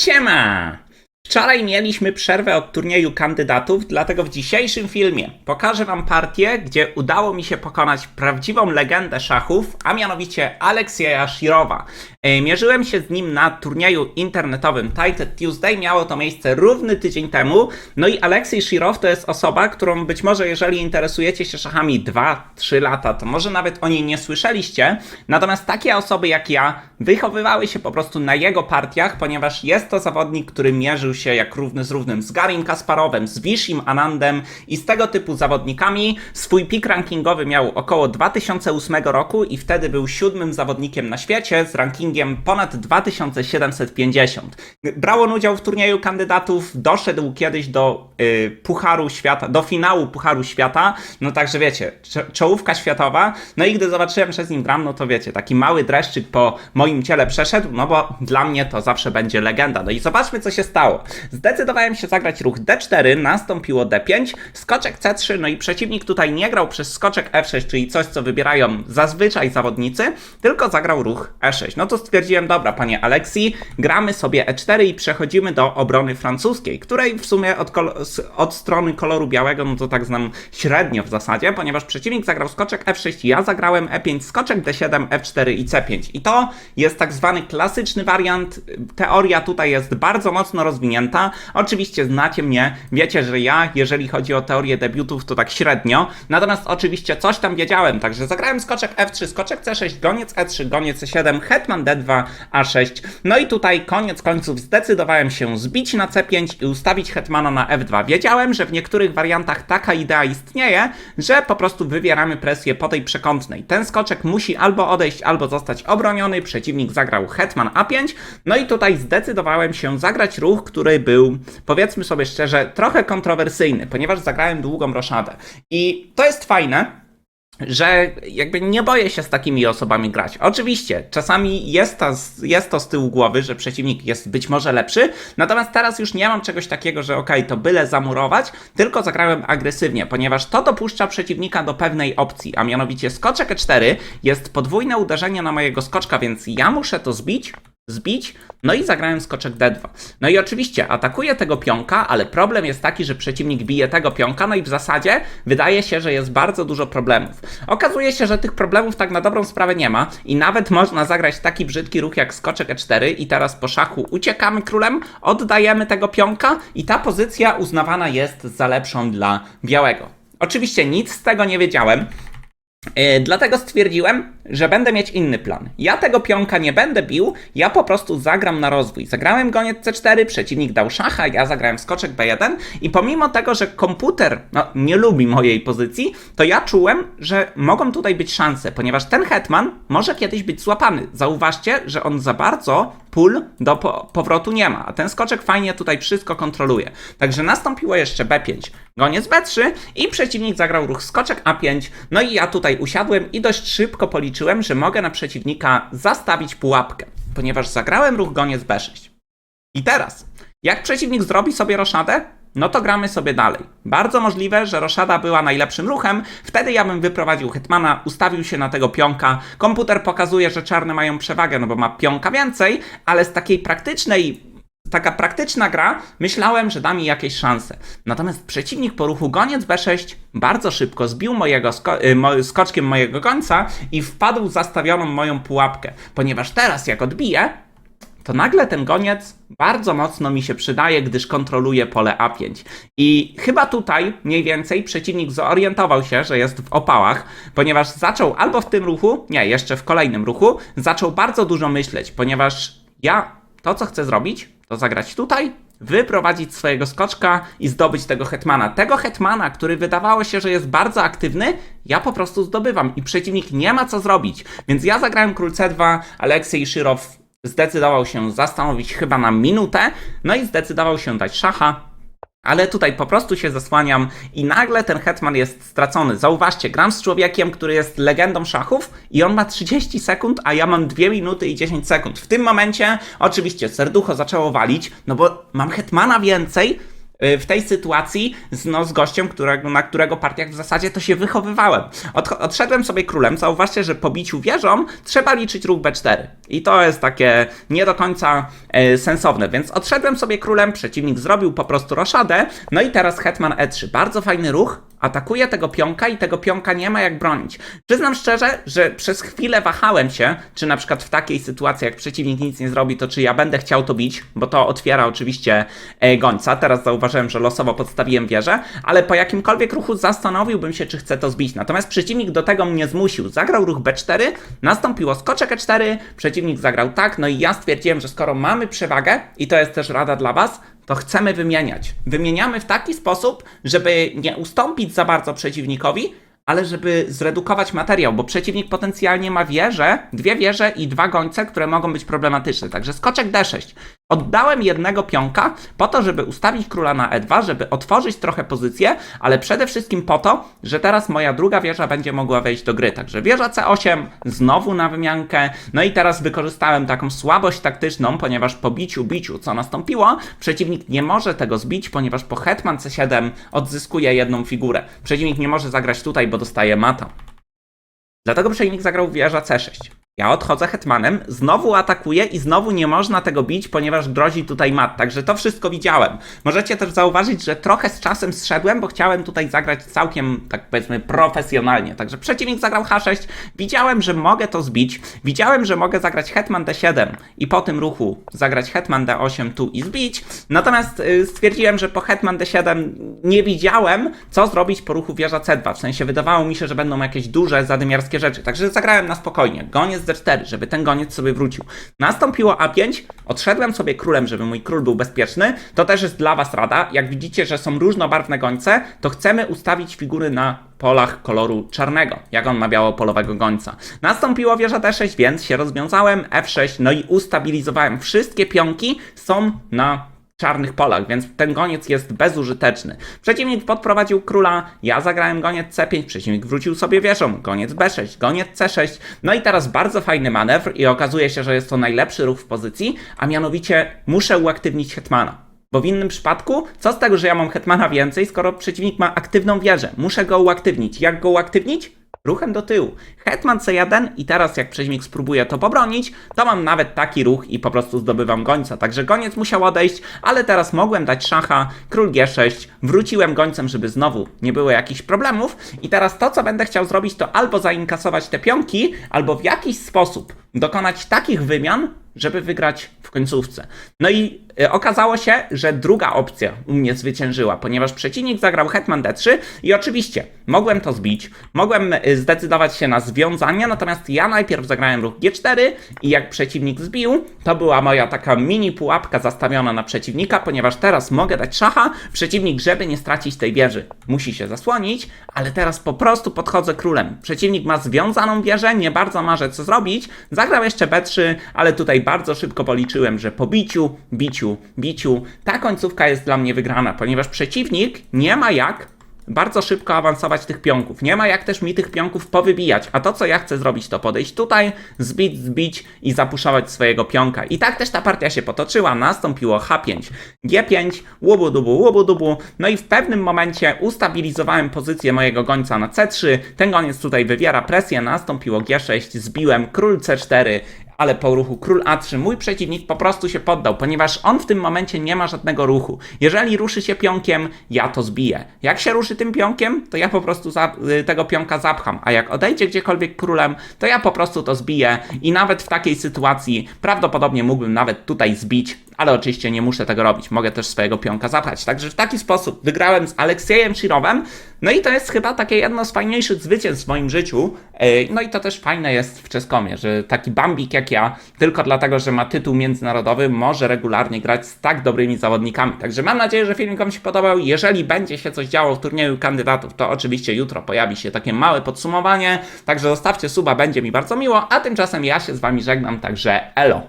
骗嘛 Wczoraj mieliśmy przerwę od turnieju kandydatów, dlatego w dzisiejszym filmie pokażę Wam partię, gdzie udało mi się pokonać prawdziwą legendę szachów, a mianowicie Aleksieja Shirowa. E, Mierzyłem się z nim na turnieju internetowym Titled Tuesday, miało to miejsce równy tydzień temu. No i Aleksiej Shirow to jest osoba, którą być może jeżeli interesujecie się szachami 2-3 lata, to może nawet o niej nie słyszeliście. Natomiast takie osoby jak ja wychowywały się po prostu na jego partiach, ponieważ jest to zawodnik, który mierzył się jak równy z równym z Garim Kasparowem, z Vishim Anandem i z tego typu zawodnikami. Swój pik rankingowy miał około 2008 roku i wtedy był siódmym zawodnikiem na świecie z rankingiem ponad 2750. Brał on udział w turnieju kandydatów, doszedł kiedyś do y, Pucharu Świata, do finału Pucharu Świata, no także wiecie, czołówka światowa. No i gdy zobaczyłem, że z nim gram, no to wiecie, taki mały dreszczyk po moim ciele przeszedł, no bo dla mnie to zawsze będzie legenda. No i zobaczmy, co się stało. Zdecydowałem się zagrać ruch D4, nastąpiło D5, skoczek C3, no i przeciwnik tutaj nie grał przez skoczek F6, czyli coś, co wybierają zazwyczaj zawodnicy, tylko zagrał ruch E6. No to stwierdziłem, dobra, panie Aleksji, gramy sobie E4 i przechodzimy do obrony francuskiej, której w sumie od, od strony koloru białego, no to tak znam średnio w zasadzie, ponieważ przeciwnik zagrał skoczek F6, ja zagrałem E5, skoczek D7, F4 i C5. I to jest tak zwany klasyczny wariant. Teoria tutaj jest bardzo mocno rozwinięta. Oczywiście znacie mnie, wiecie, że ja, jeżeli chodzi o teorię debiutów, to tak średnio. Natomiast oczywiście coś tam wiedziałem, także zagrałem skoczek F3, skoczek C6, goniec E3, goniec C7, hetman D2, A6. No i tutaj koniec końców zdecydowałem się zbić na C5 i ustawić hetmana na F2. Wiedziałem, że w niektórych wariantach taka idea istnieje, że po prostu wywieramy presję po tej przekątnej. Ten skoczek musi albo odejść, albo zostać obroniony. Przeciwnik zagrał hetman A5. No i tutaj zdecydowałem się zagrać ruch, który był, powiedzmy sobie szczerze, trochę kontrowersyjny, ponieważ zagrałem długą roszadę. I to jest fajne, że jakby nie boję się z takimi osobami grać. Oczywiście, czasami jest to, jest to z tyłu głowy, że przeciwnik jest być może lepszy, natomiast teraz już nie mam czegoś takiego, że okej, to byle zamurować, tylko zagrałem agresywnie, ponieważ to dopuszcza przeciwnika do pewnej opcji, a mianowicie skoczek E4 jest podwójne uderzenie na mojego skoczka, więc ja muszę to zbić, zbić, no i zagrałem skoczek D2. No i oczywiście atakuję tego pionka, ale problem jest taki, że przeciwnik bije tego pionka, no i w zasadzie wydaje się, że jest bardzo dużo problemów. Okazuje się, że tych problemów tak na dobrą sprawę nie ma i nawet można zagrać taki brzydki ruch jak skoczek E4 i teraz po szachu uciekamy królem, oddajemy tego pionka i ta pozycja uznawana jest za lepszą dla białego. Oczywiście nic z tego nie wiedziałem, dlatego stwierdziłem, że będę mieć inny plan. Ja tego pionka nie będę bił, ja po prostu zagram na rozwój. Zagrałem goniec C4, przeciwnik dał szacha, ja zagrałem skoczek B1 i pomimo tego, że komputer no, nie lubi mojej pozycji, to ja czułem, że mogą tutaj być szanse, ponieważ ten hetman może kiedyś być złapany. Zauważcie, że on za bardzo pól do po powrotu nie ma, a ten skoczek fajnie tutaj wszystko kontroluje. Także nastąpiło jeszcze B5, goniec B3 i przeciwnik zagrał ruch skoczek A5, no i ja tutaj usiadłem i dość szybko policzyłem, że mogę na przeciwnika zastawić pułapkę, ponieważ zagrałem ruch goniec B6. I teraz, jak przeciwnik zrobi sobie roszadę, no to gramy sobie dalej. Bardzo możliwe, że roszada była najlepszym ruchem, wtedy ja bym wyprowadził hetmana, ustawił się na tego pionka. Komputer pokazuje, że czarne mają przewagę, no bo ma pionka więcej, ale z takiej praktycznej taka praktyczna gra, myślałem, że da mi jakieś szanse. Natomiast przeciwnik po ruchu goniec B6 bardzo szybko zbił mojego sko- y, skoczkiem mojego gońca i wpadł w zastawioną moją pułapkę. Ponieważ teraz jak odbiję, to nagle ten goniec bardzo mocno mi się przydaje, gdyż kontroluje pole A5. I chyba tutaj mniej więcej przeciwnik zorientował się, że jest w opałach, ponieważ zaczął albo w tym ruchu, nie, jeszcze w kolejnym ruchu, zaczął bardzo dużo myśleć, ponieważ ja to, co chcę zrobić, to zagrać tutaj, wyprowadzić swojego skoczka i zdobyć tego hetmana. Tego hetmana, który wydawało się, że jest bardzo aktywny, ja po prostu zdobywam i przeciwnik nie ma co zrobić. Więc ja zagrałem król C2, Aleksiej Szyrow zdecydował się zastanowić chyba na minutę, no i zdecydował się dać szacha. Ale tutaj po prostu się zasłaniam i nagle ten hetman jest stracony. Zauważcie, gram z człowiekiem, który jest legendą szachów i on ma 30 sekund, a ja mam 2 minuty i 10 sekund. W tym momencie oczywiście serducho zaczęło walić, no bo mam hetmana więcej, w tej sytuacji z, no, z gościem, którego, na którego partiach w zasadzie to się wychowywałem. Od, odszedłem sobie królem, zauważcie, że po biciu wieżą trzeba liczyć ruch B4. I to jest takie nie do końca e, sensowne, więc odszedłem sobie królem, przeciwnik zrobił po prostu roszadę, no i teraz hetman E3. Bardzo fajny ruch, atakuje tego pionka i tego pionka nie ma jak bronić. Przyznam szczerze, że przez chwilę wahałem się, czy na przykład w takiej sytuacji, jak przeciwnik nic nie zrobi, to czy ja będę chciał to bić, bo to otwiera oczywiście e, gońca. Teraz zauważyłem, że losowo podstawiłem wieżę, ale po jakimkolwiek ruchu zastanowiłbym się, czy chcę to zbić. Natomiast przeciwnik do tego mnie zmusił. Zagrał ruch B4, nastąpiło skoczek E4, przeciwnik zagrał tak, no i ja stwierdziłem, że skoro mamy przewagę, i to jest też rada dla Was, to chcemy wymieniać. Wymieniamy w taki sposób, żeby nie ustąpić za bardzo przeciwnikowi, ale żeby zredukować materiał, bo przeciwnik potencjalnie ma wieże, dwie wieże i dwa gońce, które mogą być problematyczne. Także skoczek D6. Oddałem jednego pionka po to, żeby ustawić króla na E2, żeby otworzyć trochę pozycję, ale przede wszystkim po to, że teraz moja druga wieża będzie mogła wejść do gry. Także wieża C8, znowu na wymiankę. No i teraz wykorzystałem taką słabość taktyczną, ponieważ po biciu, biciu, co nastąpiło, przeciwnik nie może tego zbić, ponieważ po hetman C7 odzyskuje jedną figurę. Przeciwnik nie może zagrać tutaj, bo dostaje mata. Dlatego przeciwnik zagrał wieża C6. Ja odchodzę hetmanem, znowu atakuję i znowu nie można tego bić, ponieważ grozi tutaj mat. Także to wszystko widziałem. Możecie też zauważyć, że trochę z czasem zszedłem, bo chciałem tutaj zagrać całkiem, tak powiedzmy, profesjonalnie. Także przeciwnik zagrał H6. Widziałem, że mogę to zbić. Widziałem, że mogę zagrać hetman D7 i po tym ruchu zagrać hetman D8 tu i zbić. Natomiast y, stwierdziłem, że po hetman D7 nie widziałem, co zrobić po ruchu wieża C2. W sensie wydawało mi się, że będą jakieś duże, zadymiarskie rzeczy. Także zagrałem na spokojnie. Goniec D4, żeby ten goniec sobie wrócił. Nastąpiło A5, odszedłem sobie królem, żeby mój król był bezpieczny. To też jest dla Was rada. Jak widzicie, że są różnobarwne gońce, to chcemy ustawić figury na polach koloru czarnego, jak on ma białopolowego gońca. Nastąpiło wieża D6, więc się rozwiązałem, F6, no i ustabilizowałem. Wszystkie pionki są na czarnych polach, więc ten goniec jest bezużyteczny. Przeciwnik podprowadził króla, ja zagrałem goniec C5, przeciwnik wrócił sobie wieżą, goniec B6, goniec C6, no i teraz bardzo fajny manewr i okazuje się, że jest to najlepszy ruch w pozycji, a mianowicie muszę uaktywnić hetmana. Bo w innym przypadku, co z tego, że ja mam hetmana więcej, skoro przeciwnik ma aktywną wieżę? Muszę go uaktywnić. Jak go uaktywnić? Ruchem do tyłu. Hetman C1 i teraz jak przeciwnik spróbuje to pobronić, to mam nawet taki ruch i po prostu zdobywam gońca. Także goniec musiał odejść, ale teraz mogłem dać szacha, król G6, wróciłem gońcem, żeby znowu nie było jakichś problemów i teraz to, co będę chciał zrobić, to albo zainkasować te pionki, albo w jakiś sposób dokonać takich wymian, żeby wygrać w końcówce. No i okazało się, że druga opcja u mnie zwyciężyła, ponieważ przeciwnik zagrał hetman d3 i oczywiście mogłem to zbić, mogłem y, zdecydować się na związanie, natomiast ja najpierw zagrałem ruch g4 i jak przeciwnik zbił, to była moja taka mini pułapka zastawiona na przeciwnika, ponieważ teraz mogę dać szacha, przeciwnik, żeby nie stracić tej wieży, musi się zasłonić, ale teraz po prostu podchodzę królem. Przeciwnik ma związaną wieżę, nie bardzo marzę co zrobić, zagrał jeszcze b3, ale tutaj bardzo szybko policzyłem, że po biciu, biciu, biciu, ta końcówka jest dla mnie wygrana, ponieważ przeciwnik nie ma jak bardzo szybko awansować tych pionków. Nie ma jak też mi tych pionków powybijać. A to, co ja chcę zrobić, to podejść tutaj, zbić, zbić i zapuszować swojego pionka. I tak też ta partia się potoczyła. Nastąpiło H5, G5, łubu dubu, łubu dubu. No i w pewnym momencie ustabilizowałem pozycję mojego gońca na C3. Ten goniec tutaj wywiera presję. Nastąpiło G6, zbiłem król C4 ale po ruchu król A3 mój przeciwnik po prostu się poddał, ponieważ on w tym momencie nie ma żadnego ruchu. Jeżeli ruszy się pionkiem, ja to zbiję. Jak się ruszy tym pionkiem, to ja po prostu y, tego pionka zapcham, a jak odejdzie gdziekolwiek królem, to ja po prostu to zbiję i nawet w takiej sytuacji prawdopodobnie mógłbym nawet tutaj zbić, ale oczywiście nie muszę tego robić. Mogę też swojego pionka zapchać. Także w taki sposób wygrałem z Aleksiejem Shirowem. No i to jest chyba takie jedno z fajniejszych zwycięstw w moim życiu. No i to też fajne jest w Czeskomie, że taki Bambik jak ja, tylko dlatego, że ma tytuł międzynarodowy, może regularnie grać z tak dobrymi zawodnikami. Także mam nadzieję, że filmik Wam się podobał. Jeżeli będzie się coś działo w turnieju kandydatów, to oczywiście jutro pojawi się takie małe podsumowanie. Także zostawcie suba, będzie mi bardzo miło. A tymczasem ja się z Wami żegnam, także elo.